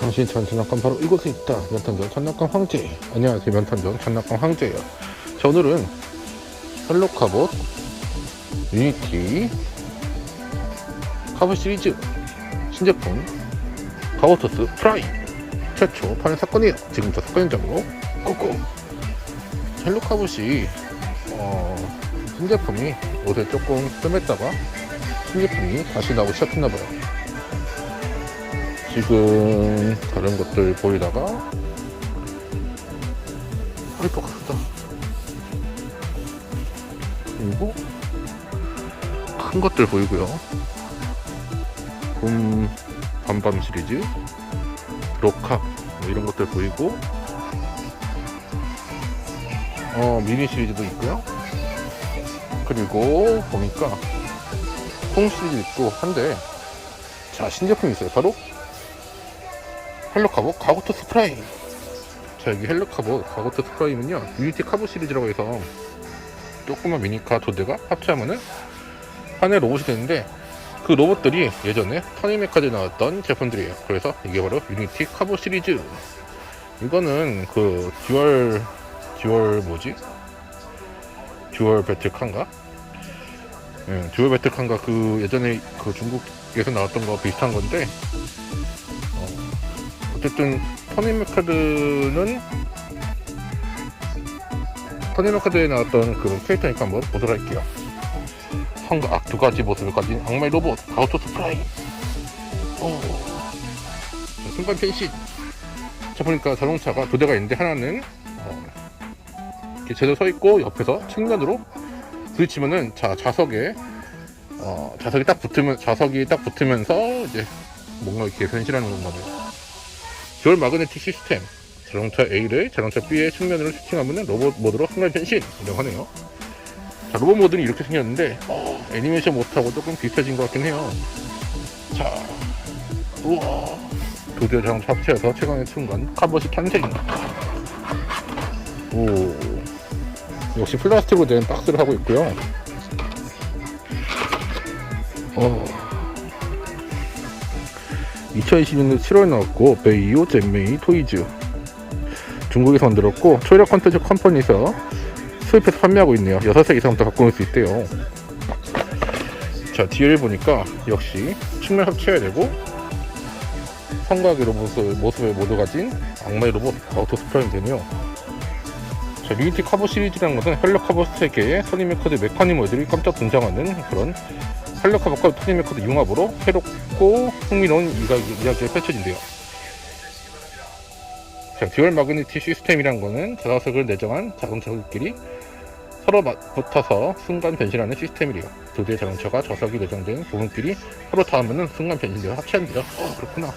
당신 전천낙관 바로 이곳에 있다. 면탄전 천낙관 황제. 안녕하세요. 면탄전 천낙관 황제예요. 자, 오늘은 헬로카봇 유니티 카봇 시리즈 신제품 카보토스 프라이 최초 파는 사건이에요. 지금부터 사건 현장으로 꾹꾹 헬로카봇이 어, 신제품이 옷에 조금 뜸했다가 신제품이 다시 나오기 시작했나봐요. 지금 다른 것들 보이다가 하이퍼 크다. 그리고 큰 것들 보이고요. 봄 밤밤 시리즈 로카 뭐 이런 것들 보이고 어 미니 시리즈도 있고요. 그리고 보니까 콩 시리즈 있고 한데 자 신제품이 있어요. 바로 헬로카보? 가고토 스프라이 자 여기 헬로카보 가고토 스프라이는요 유니티 카보 시리즈라고 해서 조그만 미니카 두 대가 합체하면은 하나의 로봇이 되는데 그 로봇들이 예전에 터니메카드에 나왔던 제품들이에요. 그래서 이게 바로 유니티 카보 시리즈. 이거는 그 듀얼 듀얼 뭐지? 듀얼 배틀칸가? 예, 듀얼 배틀칸가 그 예전에 그 중국에서 나왔던 거 비슷한 건데 어쨌든 터니메카드는 터니메카드에 나왔던 그 캐릭터니까 한번 보도록 할게요. 성과 두 가지 모습을 가진 악마의 로봇 가우토 스 프라이. 오. 자, 순간 변신. 자 보니까 자동차가 두 대가 있는데 하나는 어, 제대로 서 있고 옆에서 측면으로 부딪히면은 자 좌석에 어, 좌석이 딱 붙으면 좌석이 딱 붙으면서 이제 뭔가 이렇게 변신하는 건가 봐요. 듀얼 마그네틱 시스템 자동차 A를 자동차 B의 측면으로 슈팅하면 로봇 모드로 순간 변신 이라고 하네요. 자 로봇 모드는 이렇게 생겼는데 어, 애니메이션 모드하고 조금 비슷해진 것 같긴 해요. 자 우와. 드디어 자동차 합체해서 최강의 순간 카봇이 탄생 오. 역시 플라스틱으로 된 박스를 하고 있고요. 어 2020년도 7월에 나왔고 베이오 젠메이 토이즈. 중국에서 만들었고 초이라 컨텐츠 컴퍼니에서 수입해서 판매하고 있네요. 6세 이상부터 갖고 올 수 있대요. 자 뒤를 보니까 역시 측면 합체해야 되고 성곽의 로봇을 모습을 모두 가진 악마의 로봇 아우토 스프라임 되네요. 자 유니티 카보 시리즈라는 것은 헬로 카보 세계의 선임메커드 메카니멀들이 깜짝 등장하는 그런 헬로카봇과 토니메커드 융합으로 새롭고 흥미로운 이야기, 이야기가 펼쳐진대요. 자, 듀얼 마그네틱 시스템이란 거는 자가석을 내정한 자동차들끼리 서로 마- 붙어서 순간 변신하는 시스템이래요. 두 대의 자동차가 좌석이 내정된 부분끼리 서로 닿으면 순간 변신되어 합체한대요. 어, 그렇구나.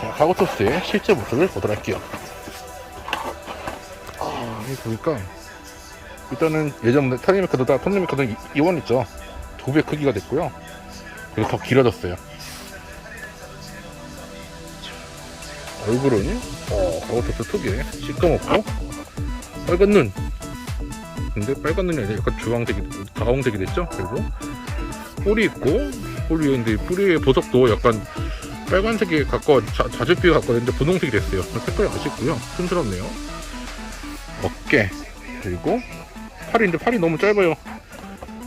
자, 가고토스의 실제 모습을 보도록 할게요. 아, 여기 보니까 일단은 예전 터니메커드다 터니메커드 이원 있죠. 두 배 크기가 됐고요. 그리고 더 길어졌어요. 얼굴은 어, 가오토스 특유의 시꺼멓고 빨간 눈. 근데 빨간 눈이 아니라 약간 주황색이 다홍색이 됐죠. 그리고 뿔이 있고 뿔이 있는데 뿌리의 보석도 약간 빨간색에 가까워 자, 자주비에 가까웠는데 분홍색이 됐어요. 색깔이 아쉽고요. 촌스럽네요. 어깨 그리고 팔인데 팔이 너무 짧아요.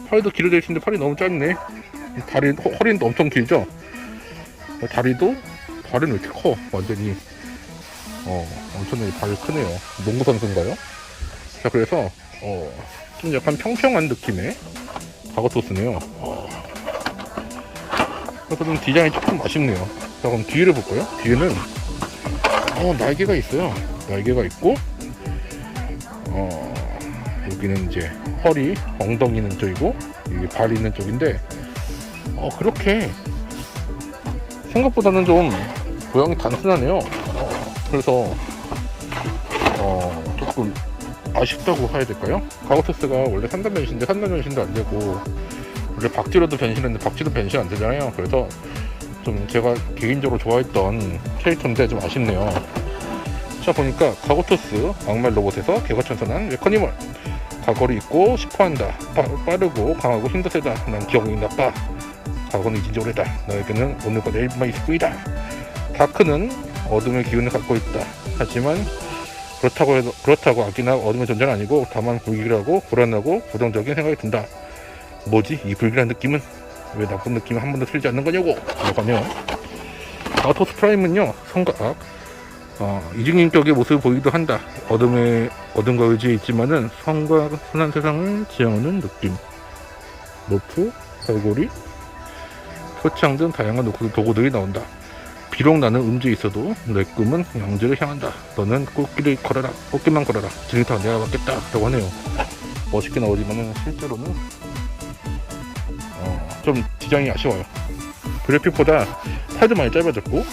팔도 길어져 있는데 팔이 너무 짧네. 다리, 허, 허리는 엄청 길죠? 어, 다리도, 발은 왜 이렇게 커? 완전히. 어, 엄청나게 발이 크네요. 농구 선수인가요? 자, 그래서, 어, 좀 약간 평평한 느낌의 가거토스네요. 어. 그래서 좀 디자인이 조금 아쉽네요. 자, 그럼 뒤를 볼까요? 뒤에는, 어, 날개가 있어요. 날개가 있고, 어, 여기는 이제 허리, 엉덩이 있는 쪽이고 여기 발 있는 쪽인데 어 그렇게 생각보다는 좀 모양이 단순하네요. 어, 그래서 어 조금 아쉽다고 해야 될까요? 가오토스가 원래 3단 변신인데 3단 변신도 안 되고 원래 박지로도 변신했는데 박지로 변신 안 되잖아요. 그래서 좀 제가 개인적으로 좋아했던 캐릭터인데 좀 아쉽네요. 자 보니까 가고토스 악말 로봇에서 개과천선한 메커니멀 과거를 잊고 싶어한다 빠, 빠르고 강하고 힘도 세다 난 기억이 나빠 과거는 잊은 지 오래다 너에게는 오늘과 내일만 있을 뿐이다 다크는 어둠의 기운을 갖고 있다. 하지만 그렇다고 해도 그렇다고 악이나 어둠의 존재는 아니고 다만 불길하고 불안하고 부정적인 생각이 든다. 뭐지? 이 불길한 느낌은 왜 나쁜 느낌이 한 번도 틀리지 않는 거냐고. 이거요. 아토스 프라임은요 성각 어, 이중인격의 모습을 보이기도 한다. 어둠의 어둠과 의지에 있지만은 성과 선한 세상을 지향하는 느낌. 로프, 갈고리, 표창 등 다양한 도구- 도구들이 나온다. 비록 나는 음주에 있어도 내 꿈은 양지를 향한다. 너는 꽃길을 걸어라. 꽃길만 걸어라. 지금부터 내가 받겠다. 라고 하네요. 멋있게 나오지만은 실제로는 어, 좀 디자인이 아쉬워요. 그래픽보다 팔도 많이 짧아졌고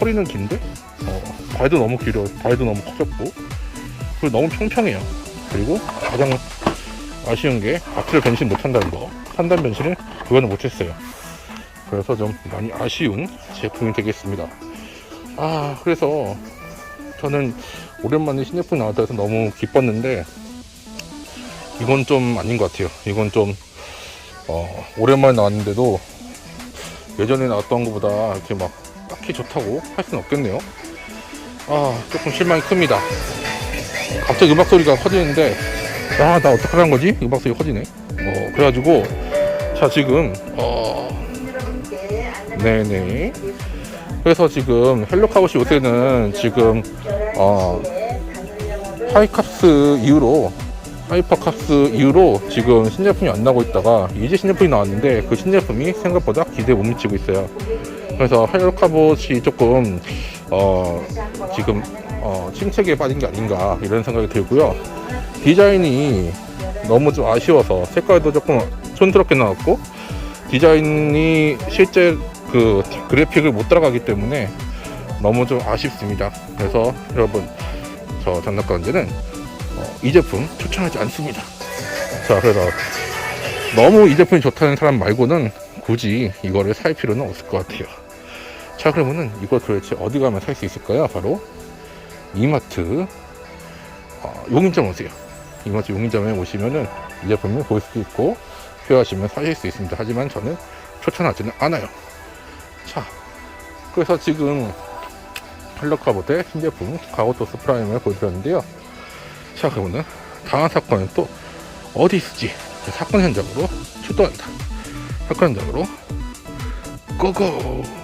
허리는 긴데 어, 발도 너무 길어. 발도 너무 커졌고 그리고 너무 평평해요. 그리고 가장 아쉬운 게 앞을 변신 못한다는 거. 한단 변신을 그거는 못했어요. 그래서 좀 많이 아쉬운 제품이 되겠습니다. 아, 그래서 저는 오랜만에 신제품이 나왔다 해서 너무 기뻤는데 이건 좀 아닌 것 같아요. 이건 좀 어, 오랜만에 나왔는데도 예전에 나왔던 것보다 이렇게 막 딱히 좋다고 할 수는 없겠네요. 아, 조금 실망이 큽니다. 갑자기 음악 소리가 커지는데 아, 나 어떡하라는 거지? 음악 소리 커지네. 어, 그래가지고 자 지금 어, 네네. 그래서 지금 헬로카봇이 요새는 지금 어, 하이캅스 이후로 하이퍼캅스 이후로 지금 신제품이 안 나오고 있다가 이제 신제품이 나왔는데 그 신제품이 생각보다 기대에 못 미치고 있어요. 그래서 헬로카봇이 조금 어, 지금 어, 침체기에 빠진 게 아닌가 이런 생각이 들고요. 디자인이 너무 좀 아쉬워서 색깔도 조금 촌스럽게 나왔고 디자인이 실제 그 그래픽을 못 따라가기 때문에 너무 좀 아쉽습니다. 그래서 여러분 저 장난감 언제는 어, 이 제품 추천하지 않습니다. 자 그래서 너무 이 제품이 좋다는 사람 말고는 굳이 이거를 살 필요는 없을 것 같아요. 자 그러면은 이거 도대체 어디 가면 살 수 있을까요? 바로 이마트 어, 용인점 오세요. 이마트 용인점에 오시면은 이 제품을 볼수 있고 필요하시면 사실 수 있습니다. 하지만 저는 추천하지는 않아요. 자, 그래서 지금 헬로카봇의 신제품 가오토스 프라임을 보여드렸는데요. 자, 그러면은 다음 사건은 또 어디 있을지 사건 현장으로 출동합니다. 사건 현장으로 고고!